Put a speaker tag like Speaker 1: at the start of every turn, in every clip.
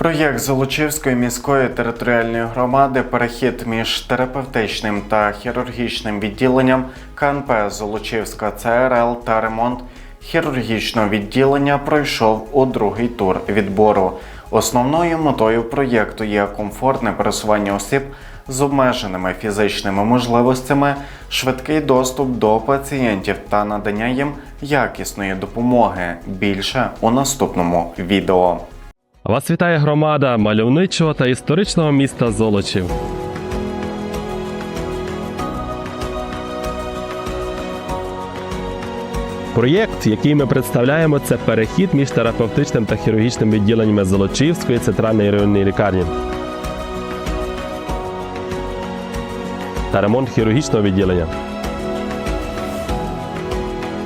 Speaker 1: Проєкт Золочівської міської територіальної громади перехід між терапевтичним та хірургічним відділенням КНП Золочівська ЦРЛ та ремонт хірургічного відділення пройшов у другий тур відбору. Основною метою проєкту є комфортне пересування осіб з обмеженими фізичними можливостями, швидкий доступ до пацієнтів та надання їм якісної допомоги. Більше у наступному відео.
Speaker 2: Вас вітає громада мальовничого та історичного міста Золочів. Проєкт, який ми представляємо, це перехід між терапевтичним та хірургічним відділеннями Золочівської центральної районної лікарні. Та ремонт хірургічного відділення.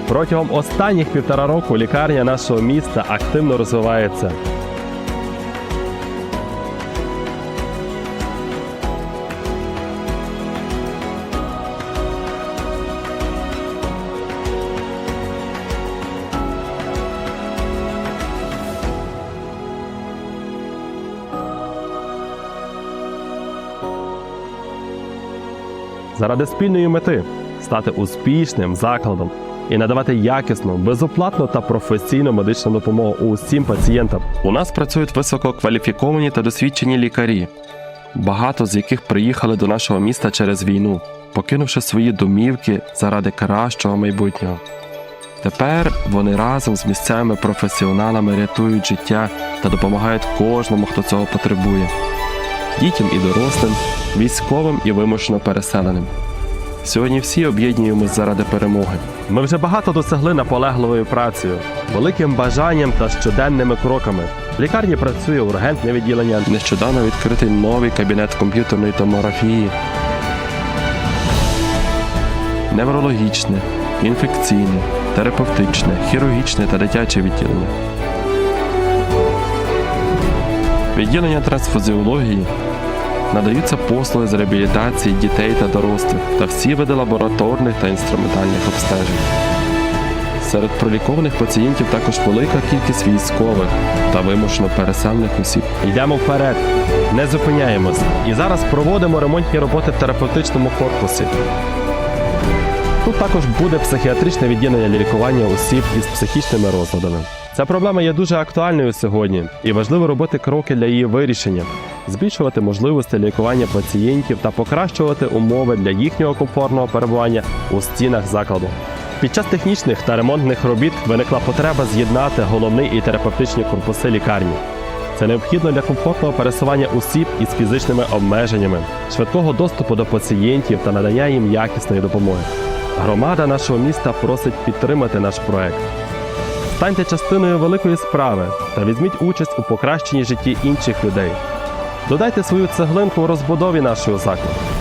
Speaker 2: Протягом останніх півтора року лікарня нашого міста активно розвивається. Заради спільної мети стати успішним закладом і надавати якісну, безоплатну та професійну медичну допомогу усім пацієнтам. У нас працюють висококваліфіковані та досвідчені лікарі, багато з яких приїхали до нашого міста через війну, покинувши свої домівки заради кращого майбутнього. Тепер вони разом з місцевими професіоналами рятують життя та допомагають кожному, хто цього потребує дітям і дорослим, військовим і вимушено переселеним. Сьогодні всі об'єднуємось заради перемоги. Ми вже багато досягли наполегливою працею, великим бажанням та щоденними кроками. В лікарні працює ургентне відділення. Нещодавно відкритий новий кабінет комп'ютерної томографії. Неврологічне, інфекційне, терапевтичне, хірургічне та дитяче відділення. Відділення трансфузіології надаються послуги з реабілітації дітей та дорослих та всі види лабораторних та інструментальних обстежень. Серед пролікованих пацієнтів також велика кількість військових та вимушено переселених осіб. Йдемо вперед, не зупиняємось. І зараз проводимо ремонтні роботи в терапевтичному корпусі. Тут також буде психіатричне відділення для лікування осіб із психічними розладами. Ця проблема є дуже актуальною сьогодні, і важливо робити кроки для її вирішення, збільшувати можливості лікування пацієнтів та покращувати умови для їхнього комфортного перебування у стінах закладу. Під час технічних та ремонтних робіт виникла потреба з'єднати головний і терапевтичні корпуси лікарні. Це необхідно для комфортного пересування осіб із фізичними обмеженнями, швидкого доступу до пацієнтів та надання їм якісної допомоги. Громада нашого міста просить підтримати наш проект. Станьте частиною великої справи та візьміть участь у покращенні житті інших людей. Додайте свою цеглинку у розбудові нашого закладу.